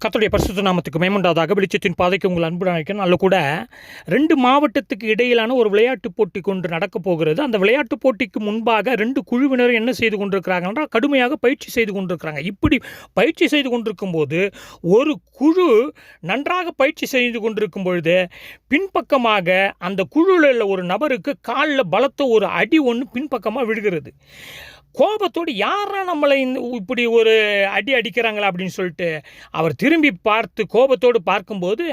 கத்தோடைய பரிசுத்த நாமத்துக்கு மேம்பண்டாதாக வெளிச்சத்தின் பாதைக்கு உங்கள் அன்பு அழைக்கணும் அதில் கூட ரெண்டு மாவட்டத்துக்கு இடையிலான ஒரு விளையாட்டுப் போட்டி கொண்டு நடக்கப் போகிறது. அந்த விளையாட்டுப் போட்டிக்கு முன்பாக ரெண்டு குழுவினர் என்ன செய்து கொண்டிருக்கிறாங்க என்றால் கடுமையாக பயிற்சி செய்து கொண்டிருக்கிறாங்க. இப்படி பயிற்சி செய்து கொண்டிருக்கும் போது ஒரு குழு நன்றாக பயிற்சி செய்து கொண்டிருக்கும் பொழுது பின்பக்கமாக அந்த குழுவில் உள்ள ஒரு நபருக்கு காலில் பலத்த ஒரு அடி ஒன்று பின்பக்கமாக விழுகிறது. கோபத்தோடு யாரா நம்மளை இந்த இப்படி ஒரு அடி அடிக்கிறாங்களா அப்படின்னு சொல்லிட்டு அவர் திரும்பி பார்த்து கோபத்தோடு பார்க்கும்போது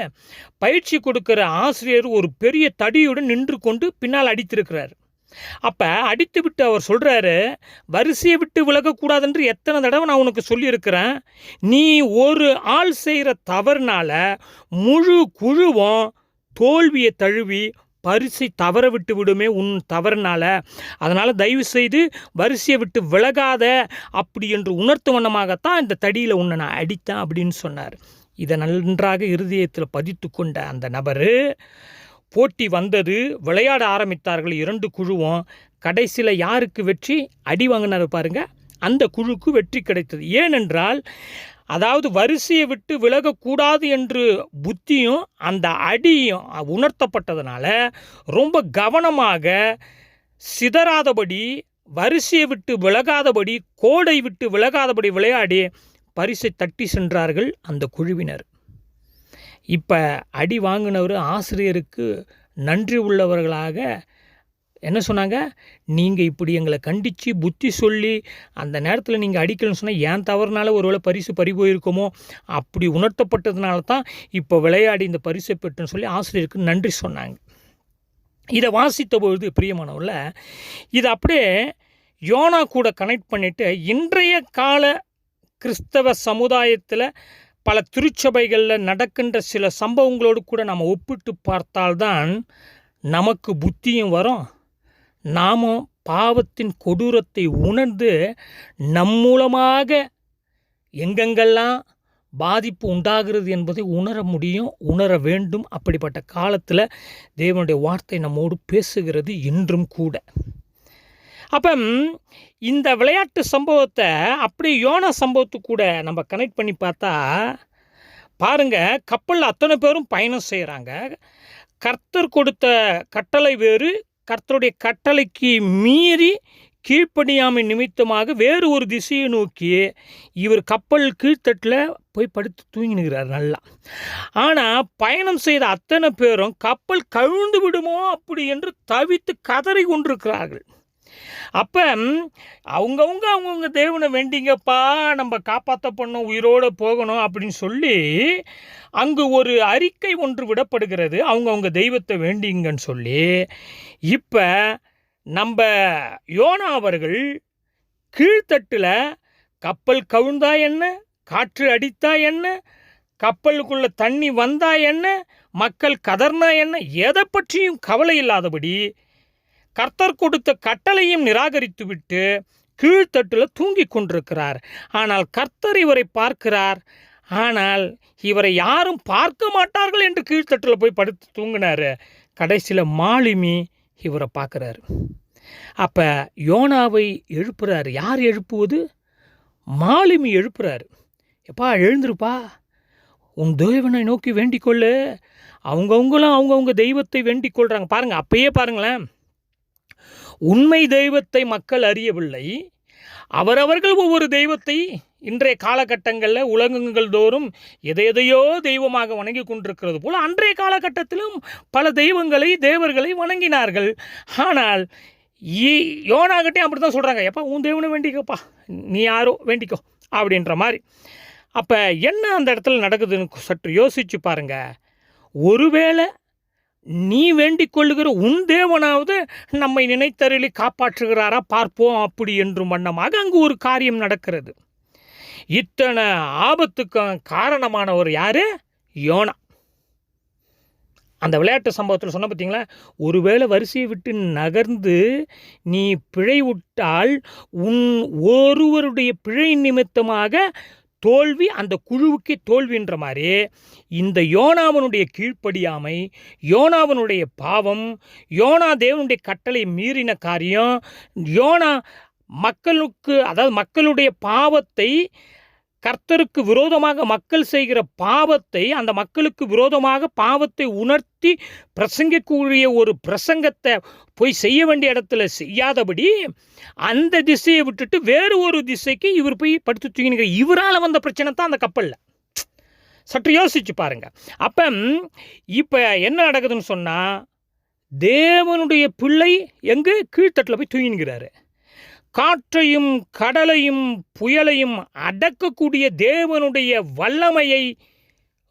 பயிற்சி கொடுக்குற ஆசிரியர் ஒரு பெரிய தடியுடன் நின்று கொண்டு பின்னால் அடித்திருக்கிறார். அப்போ அடித்து விட்டு அவர் சொல்கிறாரு வரிசையை விட்டு விலகக்கூடாதுன்று எத்தனை தடவை நான் உனக்கு சொல்லியிருக்கிறேன். நீ ஒரு ஆள் செய்கிற தவறுனால முழு குழுவும் தோல்வியை தழுவி பரிசை தவற விட்டு விடுமே உன் தவறுனால. அதனால் தயவு செய்து வரிசையை விட்டு விலகாத அப்படி என்று உணர்த்து வண்ணமாகத்தான் இந்த தடியில் உன்னை நான் அடித்தேன் அப்படின்னு சொன்னார். இதை நன்றாக இருதயத்தில் பதித்து கொண்ட அந்த நபர் போட்டி வந்தது விளையாட ஆரம்பித்தார்கள் இரண்டு குழுவும். கடைசியில் யாருக்கு வெற்றி? அடி வாங்கினார் பாருங்கள் அந்த குழுக்கு வெற்றி கிடைத்தது. ஏனென்றால் அதாவது வரிசையை விட்டு விலகக்கூடாது என்று புத்தியும் அந்த அடியும் உணர்த்தப்பட்டதுனால ரொம்ப கவனமாக சிதறாதபடி வரிசையை விட்டு விலகாதபடி கோடை விட்டு விலகாதபடி விளையாடி பரிசை தட்டி சென்றார்கள் அந்த குழுவினர். இப்போ அடி வாங்கினவர் ஆசிரியருக்கு நன்றி உள்ளவர்களாக என்ன சொன்னாங்க? நீங்கள் இப்படி எங்களை கண்டித்து புத்தி சொல்லி அந்த நேரத்தில் நீங்கள் அடிக்கலன்னு சொன்னால் ஏன் தவறுனால ஒருவேளை பரிசு பறி போயிருக்குமோ? அப்படி உணர்த்தப்பட்டதுனால தான் இப்போ விளையாடி இந்த பரிசை பெற்றுன்னு சொல்லி ஆசிரியருக்கு நன்றி சொன்னாங்க. இதை வாசித்த பொழுது பிரியமானவரில் இதை அப்படியே யோனா கூட கனெக்ட் பண்ணிவிட்டு இன்றைய கால கிறிஸ்தவ சமுதாயத்தில் பல திருச்சபைகளில் நடக்கின்ற சில சம்பவங்களோடு கூட நம்ம ஒப்பிட்டு பார்த்தால்தான் நமக்கு புத்தியும் வரும் நாமும் பாவத்தின் கொடூரத்தை உணர்ந்து நம் மூலமாக எங்கெங்கெல்லாம் பாதிப்பு உண்டாகிறது என்பதை உணர முடியும் உணர வேண்டும். அப்படிப்பட்ட காலத்தில் தேவனுடைய வார்த்தை நம்மோடு பேசுகிறது இன்றும் கூட. அப்போ இந்த விளையாட்டு சம்பவத்தை அப்படி யோனா சம்பவத்துக்கு கூட நம்ம கனெக்ட் பண்ணி பார்த்தா பாருங்க கப்பலில் அத்தனை பேரும் பயணம் செய்கிறாங்க கர்த்தர் கொடுத்த கட்டளை வேறு கர்த்தருடைய கட்டளைக்கு மீறி கீழ்ப்பணியாமை நிமித்தமாக வேறு ஒரு திசையை நோக்கி இவர் கப்பல் கீழ்த்தட்டில் போய் படுத்து தூங்கினுகிறார் நல்லா. ஆனால் பயணம் செய்த அத்தனை பேரும் கப்பல் கவிழ்ந்து விடுமோ அப்படி என்று தவித்து கதறி கொண்டிருக்கிறார்கள். அப்போ அவங்கவுங்க அவங்கவுங்க தேவனை வேண்டிங்கப்பா நம்ம காப்பாற்றப்படணும் உயிரோடு போகணும் அப்படின்னு சொல்லி அங்கு ஒரு அறிக்கை ஒன்று விடப்படுகிறது. அவங்கவுங்க தெய்வத்தை வேண்டிங்கன்னு சொல்லி. இப்போ நம்ம யோனா அவர்கள் கீழ்த்தட்டில் கப்பல் கவுழ்ந்தா என்ன காற்று அடித்தா என்ன கப்பலுக்குள்ள தண்ணி வந்தா என்ன மக்கள் கதர்னா என்ன எதை பற்றியும் கவலை இல்லாதபடி கர்த்தர் கொடுத்த கட்டளையும் நிராகரித்துவிட்டு கீழ்த்தட்டில் தூங்கி கொண்டிருக்கிறார். ஆனால் கர்த்தர் இவரை பார்க்கிறார். ஆனால் இவரை யாரும் பார்க்க மாட்டார்கள் என்று கீழ்த்தட்டில் போய் படுத்து தூங்கினார். கடைசியில் மாலுமி இவரை பார்க்குறாரு. அப்போ யோனாவை எழுப்புறாரு. யார் எழுப்புவது? மாலுமி எழுப்புறாரு. எப்பா எழுந்திருப்பா. உன் தேவனை நோக்கி வேண்டிக் கொள்ளு. அவங்கவுங்களும் அவங்கவுங்க தெய்வத்தை வேண்டிக் கொள்கிறாங்க பாருங்கள் அப்பயே பாருங்களேன். உண்மை தெய்வத்தை மக்கள் அறியவில்லை. அவரவர்கள் ஒவ்வொரு தெய்வத்தை இன்றைய காலகட்டங்களில் உலகங்கள் தோறும் எதை எதையோ தெய்வமாக வணங்கி கொண்டிருக்கிறது போல் அன்றைய காலகட்டத்திலும் பல தெய்வங்களை தேவர்களை வணங்கினார்கள். ஆனால் ஈ- யோனாகிட்டே அப்படி தான் சொல்கிறாங்க எப்பா உன் தெய்வனை வேண்டிக்கப்பா. நீ யாரோ வேண்டிக்கோ அப்படின்ற மாதிரி. அப்போ என்ன அந்த இடத்துல நடக்குதுன்னு சற்று யோசித்து பாருங்கள் ஒருவேளை நீ வேண்டிக் கொள்ளுகிற உன் தேவனாவது நம்மை நினைத்தருளி காப்பாற்றுகிறாரா பார்ப்போம் அப்படி என்றும் வண்ணமாக அங்கு ஒரு காரியம் நடக்கிறது. இத்தனை ஆபத்துக்கும் காரணமானவர் யார்? யோனா. அந்த விளையாட்டு சம்பவத்தில் சொன்ன பார்த்தீங்களா ஒருவேளை வரிசையை விட்டு நகர்ந்து நீ பிழை விட்டால் உன் ஒருவருடைய பிழை நிமித்தமாக தோல்வி அந்த குழுவுக்கே தோல்வின்ற மாதிரி இந்த யோனாவனுடைய கீழ்ப்படியாமை யோனாவனுடைய பாவம் யோனா தேவனுடைய கட்டளை மீறின காரியம் யோனா மக்களுக்கு அதாவது மக்களுடைய பாவத்தை கர்த்தருக்கு விரோதமாக மக்கள் செய்கிற பாவத்தை அந்த மக்களுக்கு விரோதமாக பாவத்தை உணர்த்தி பிரசங்கக்கூடிய ஒரு பிரசங்கத்தை போய் செய்ய வேண்டிய இடத்துல செய்யாதபடி அந்த திசையை விட்டுட்டு வேறு ஒரு திசைக்கு இவர் போய் படுத்து தூங்கினுக்கிற இவரால் வந்த பிரச்சனை தான் அந்த கப்பலில். சற்று யோசிச்சு பாருங்க. அப்போ இப்போ என்ன நடக்குதுன்னு சொன்னால் தேவனுடைய பிள்ளை எங்கே? கீழ்த்தட்டில் போய் தூங்கினுங்கிறாரு காற்றையும் கடலையும் புயலையும் அடக்கக்கூடிய தேவனுடைய வல்லமையை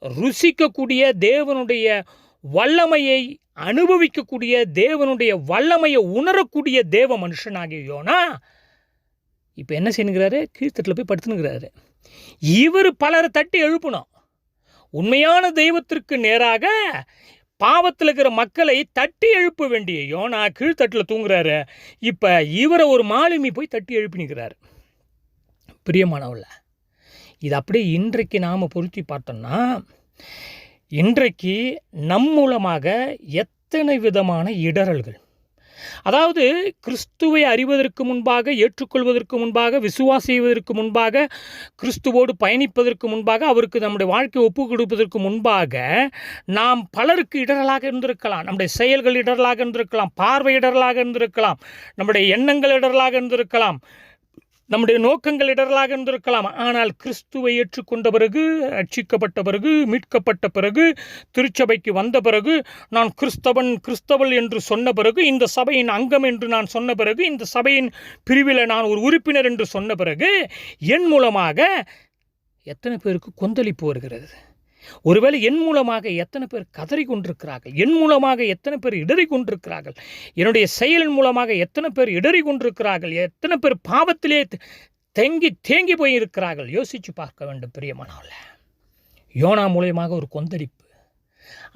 ருசிக்கக்கூடிய தேவனுடைய வல்லமையை அனுபவிக்கக்கூடிய தேவனுடைய வல்லமையை உணரக்கூடிய தேவ மனுஷனாகிய யோனா இப்போ என்ன செய்யுங்கிறாரு கீழ்த்தட்டில் போய் படுத்துனுங்கிறாரு. இவர் பலரை தட்டி எழுப்பணும் உண்மையான தெய்வத்திற்கு நேராக பாவத்தில் இருக்கிற மக்களை தட்டி எழுப்ப வேண்டிய யோனா கீழ்த்தட்டில் தூங்குறாரு. இப்போ இவரை ஒரு மாலுமி போய் தட்டி எழுப்பினுக்கிறாரு பிரியமானவல்ல இது அப்படியே இன்றைக்கு நாம் பொருத்தி பார்த்தோம்னா இன்றைக்கு நம் மூலமாக எத்தனை விதமான இடறல்கள் அதாவது கிறிஸ்துவை அறிவதற்கு முன்பாக ஏற்றுக்கொள்வதற்கு முன்பாக விசுவாசம் செய்வதற்கு முன்பாக கிறிஸ்துவோடு பயணிப்பதற்கு முன்பாக அவருக்கு நம்முடைய வாழ்க்கையை ஒப்பு கொடுப்பதற்கு முன்பாக நாம் பலருக்கு இடரலாக இருந்திருக்கலாம். நம்முடைய செயல்கள் இடரலாக இருந்திருக்கலாம். பார்வை இடரலாக இருந்திருக்கலாம். நம்முடைய எண்ணங்கள் இடரலாக இருந்திருக்கலாம். நம்முடைய நோக்கங்கள் இடரலாக இருந்திருக்கலாம். ஆனால் கிறிஸ்துவை ஏற்றுக்கொண்ட பிறகு ரட்சிக்கப்பட்ட பிறகு மீட்கப்பட்ட பிறகு திருச்சபைக்கு வந்த பிறகு நான் கிறிஸ்தவன் கிறிஸ்தவள் என்று சொன்ன பிறகு இந்த சபையின் அங்கம் என்று நான் சொன்ன பிறகு இந்த சபையின் பிரிவில் நான் ஒரு உறுப்பினர் என்று சொன்ன பிறகு என் மூலமாக எத்தனை பேருக்கு கொந்தளிப்பு வருகிறது? ஒருவேளை என் மூலமாக எத்தனை பேர் கதறி கொண்டிருக்கிறார்கள்? என் மூலமாக எத்தனை பேர் இடறி கொண்டிருக்கிறார்கள்? என்னுடைய செயலின் மூலமாக எத்தனை பேர் இடறி கொண்டிருக்கிறார்கள்? எத்தனை பேர் பாவத்திலே தேங்கி தேங்கி போய் இருக்கிறார்கள் யோசித்து பார்க்க வேண்டும் பிரியமானவில் யோனா மூலியமாக ஒரு கொந்தளிப்பு.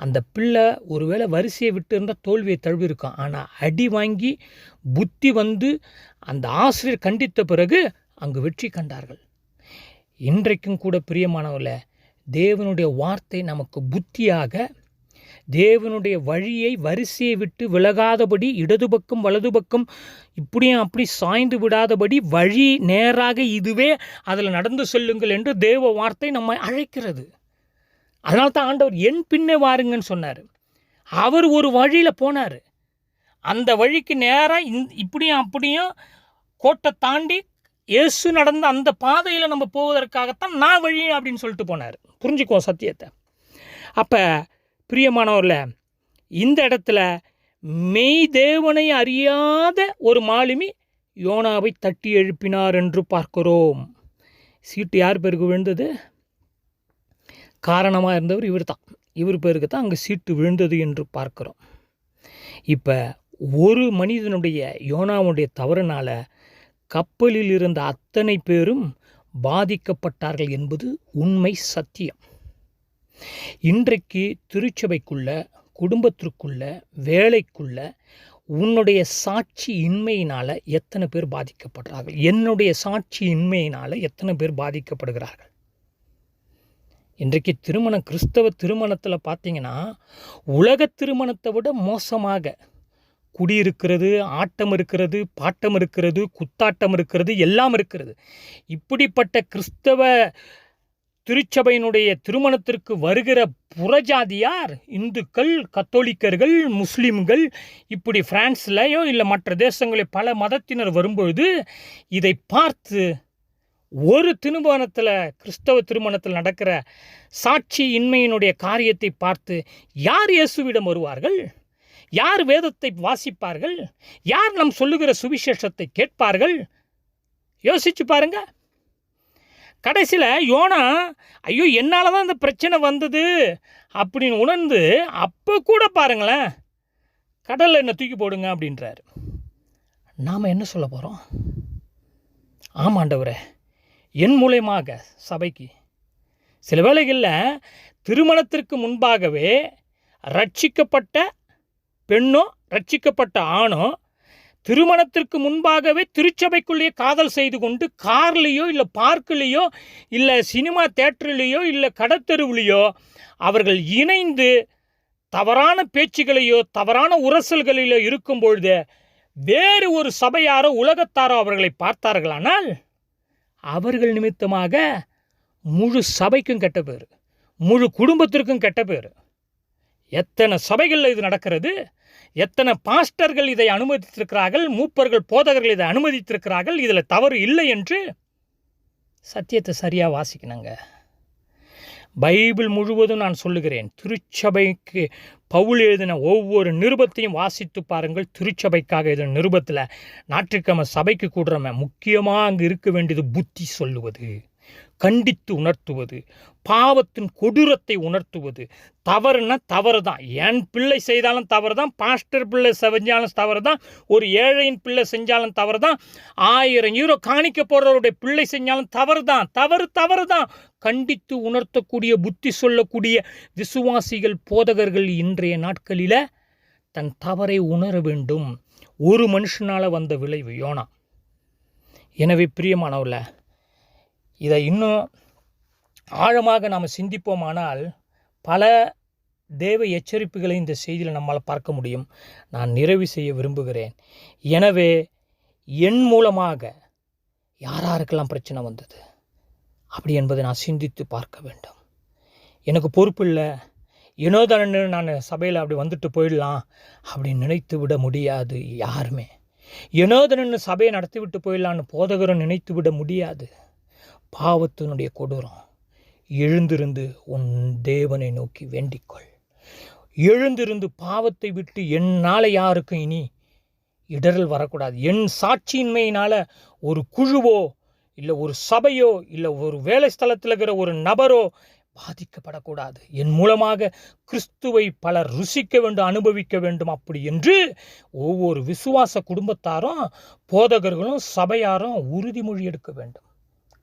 அந்த பிள்ளை ஒருவேளை வரிசையை விட்டு இருந்தால் தோல்வியை தழுவிருக்கும் ஆனால் அடி வாங்கி புத்தி வந்து அந்த ஆசிரியர் கண்டித்த பிறகு அங்கு வெற்றி கண்டார்கள். இன்றைக்கும் கூட பிரியமானவர்கள தேவனுடைய வார்த்தை நமக்கு புத்தியாக தேவனுடைய வழியை வரிசையை விட்டு விலகாதபடி இடது பக்கம் வலது பக்கம் இப்படியும் அப்படி சாய்ந்து விடாதபடி வழி நேராக இதுவே அதில் நடந்து செல்லுங்கள் என்று தேவ வார்த்தை நம்மை அழைக்கிறது. அதனால தான் ஆண்டவர் என் பின்னே வாருங்கன்னு சொன்னார். அவர் ஒரு வழியில் போனார். அந்த வழிக்கு நேராக இந் இப்படியும் அப்படியும் கோட்டை தாண்டி இயேசு நடந்த அந்த பாதையில் நம்ம போவதற்காகத்தான் நான் வழி அப்படின்னு சொல்லிட்டு போனார். புரிஞ்சுக்குவோம் சத்தியத்தை. அப்போ பிரியமானவரில் இந்த இடத்துல மெய் தேவனை அறியாத ஒரு மாலுமி யோனாவை தட்டி எழுப்பினார் என்று பார்க்கிறோம். சீட்டு யார் பேருக்கு விழுந்தது? காரணமாக இருந்தவர் இவர் தான் இவர் பேருக்கு தான் அங்கே சீட்டு விழுந்தது என்று பார்க்கிறோம். இப்போ ஒரு மனிதனுடைய யோனாவுடைய தவறுனால் கப்பலில் இருந்த அத்தனை பேரும் பாதிக்கப்பட்டார்கள் என்பது உண்மை சத்தியம். இன்றைக்கு திருச்சபைக்குள்ள குடும்பத்திற்குள்ள வேலைக்குள்ள உன்னுடைய சாட்சி இன்மையினால் எத்தனை பேர் பாதிக்கப்படுறார்கள் என்னுடைய சாட்சி இன்மையினால் எத்தனை பேர் பாதிக்கப்படுகிறார்கள்? இன்றைக்கு திருமணம் கிறிஸ்தவ திருமணத்தில் பார்த்தீங்கன்னா உலக திருமணத்தை விட மோசமாக குடி இருக்கிறது ஆட்டம் இருக்கிறது பாட்டம் இருக்கிறது குத்தாட்டம் இருக்கிறது எல்லாம் இருக்கிறது. இப்படிப்பட்ட கிறிஸ்தவ திருச்சபையினுடைய திருமணத்திற்கு வருகிற புறஜாதியார் இந்துக்கள் கத்தோலிக்கர்கள் முஸ்லீம்கள் இப்படி பிரான்ஸ்லையோ இல்லை மற்ற தேசங்களில் பல மதத்தினர் வரும்பொழுது இதை பார்த்து ஒரு திருமணத்தில் கிறிஸ்தவ திருமணத்தில் நடக்கிற சாட்சி இன்மையினுடைய காரியத்தை பார்த்து யார் இயேசுவிடம் வருவார்கள்? யார் வேதத்தை வாசிப்பார்கள்? யார் நம் சொல்லுகிற சுவிசேஷத்தை கேட்பார்கள்? யோசிச்சு பாருங்க. கடைசியில் யோனா ஐயோ என்னால் தான் இந்த பிரச்சனை வந்தது? அப்படின்னு உணர்ந்து அப்போ கூட பாருங்களேன் கடலில் என்ன தூக்கி போடுங்க அப்படின்றாரு. நாம் என்ன சொல்ல போகிறோம் ஆமாண்டவரே என் மூலயமாக சபைக்கு. சில வேளைகளில் திருமணத்திற்கு முன்பாகவே ரட்சிக்கப்பட்ட பெண்ணோ ரட்சிக்கப்பட்ட ஆணோ திருமணத்திற்கு முன்பாகவே திருச்சபைக்குள்ளேயே காதல் செய்து கொண்டு கார்லேயோ இல்லை பார்க்லேயோ இல்லை சினிமா தேட்டர்லேயோ இல்லை கடத்தெருவுலேயோ அவர்கள் இணைந்து தவறான பேச்சுகளையோ தவறான உரசல்களிலோ இருக்கும் பொழுது வேறு ஒரு சபையாரோ உலகத்தாரோ அவர்களை பார்த்தார்களானால் அவர்கள் நிமித்தமாக முழு சபைக்கும் கெட்ட பேர் முழு குடும்பத்திற்கும் கெட்ட பேர். எத்தனை சபைகளில் இது நடக்கிறது? எத்தனை பாஸ்டர்கள் இதை அனுமதித்திருக்கிறார்கள்? மூப்பர்கள் போதகர்கள் இதை அனுமதித்திருக்கிறார்கள்? இதில் தவறு இல்லை என்று சத்தியத்தை சரியாக வாசிக்கணுங்க. பைபிள் முழுவதும் நான் சொல்லுகிறேன். திருச்சபைக்கு பவுல் எழுதின ஒவ்வொரு நிருபத்தையும் வாசித்து பாருங்கள். திருச்சபைக்காக எழுதின நிருபத்தில் ஞாயிற்றுக்கிழமை சபைக்கு கூடுறவன் முக்கியமாக அங்கே இருக்க வேண்டியது புத்தி சொல்லுவது. கண்டித்து உணர்த்துவது பாவத்தின் கொடூரத்தை உணர்த்துவது. தவறுனா தவறு தான் என் பிள்ளை செய்தாலும் தவறு தான் பாஸ்டர் பிள்ளை செஞ்சாலும் தவறு தான் ஒரு ஏழையின் பிள்ளை செஞ்சாலும் தவறு தான் ஆயிரம் யூரோ காணிக்க போகிறவருடைய பிள்ளை செஞ்சாலும் தவறு தான் தவறு தவறு தான் கண்டித்து உணர்த்தக்கூடிய புத்தி சொல்லக்கூடிய விசுவாசிகள் போதகர்கள் இன்றைய நாட்களில் தன் தவறை உணர வேண்டும். ஒரு மனுஷனால் வந்த விளைவு யோனா. எனவே பிரியமானவர்கள இதை இன்னும் ஆழமாக நாம் சிந்திப்போமானால் பல தேவ எச்சரிப்புகளை இந்த செய்தியில் நம்மால் பார்க்க முடியும். நான் நிறைவு செய்ய விரும்புகிறேன். எனவே என் மூலமாக யாராருக்கெல்லாம் பிரச்சனை வந்தது? அப்படி என்பதை நான் சிந்தித்து பார்க்க வேண்டும். எனக்கு பொறுப்பு இல்லை. இனோதனன்னு நான் சபையில் அப்படி வந்துட்டு போயிடலாம் அப்படின்னு நினைத்து விட முடியாது யாருமே. இனோதனன்னு சபையை நடத்தி விட்டு போயிடலான்னு போதகரும் நினைத்து விட முடியாது. பாவத்தினுடைய கொடூரம். எழுந்திருந்து உன் தேவனை நோக்கி வேண்டிக்கொள். எழுந்திருந்து பாவத்தை விட்டு என்னால் யாருக்கும் இனி? இடரல் வரக்கூடாது. என் சாட்சியின்மையினால் ஒரு குழுவோ இல்லை ஒரு சபையோ இல்லை ஒரு வேலை ஸ்தலத்தில் இருக்கிற ஒரு நபரோ பாதிக்கப்படக்கூடாது. என் மூலமாக கிறிஸ்துவை பலர் ருசிக்க வேண்டும் அனுபவிக்க வேண்டும் அப்படி என்று ஒவ்வொரு விசுவாச குடும்பத்தாரும் போதகர்களும் சபையாரும் உறுதிமொழி எடுக்க வேண்டும்.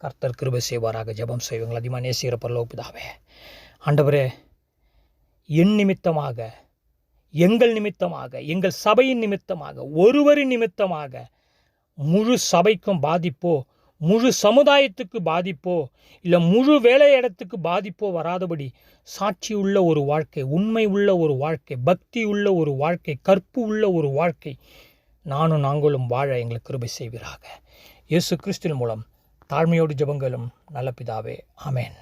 கர்த்தர் கிருபை செய்வாராக ஜெபம் செய்வாங்கள் அதிகமாக நேசிக்கிற பரலோபிதாவே ஆண்டவரே என் நிமித்தமாக எங்கள் நிமித்தமாக எங்கள் சபையின் நிமித்தமாக ஒருவரின் நிமித்தமாக முழு சபைக்கும் பாதிப்போ முழு சமுதாயத்துக்கு பாதிப்போ இல்லை முழு வேலை இடத்துக்கு பாதிப்போ வராதபடி சாட்சி உள்ள ஒரு வாழ்க்கை உண்மை உள்ள ஒரு வாழ்க்கை பக்தி உள்ள ஒரு வாழ்க்கை கற்பு உள்ள ஒரு வாழ்க்கை நானும் நாங்களும் வாழ எங்களுக்கு கிருபை செய்வீராக. இயேசு கிறிஸ்துவின் மூலம் தாழ்மையோடு ஜபங்களும் நல்ல பிதாவே. ஆமென்.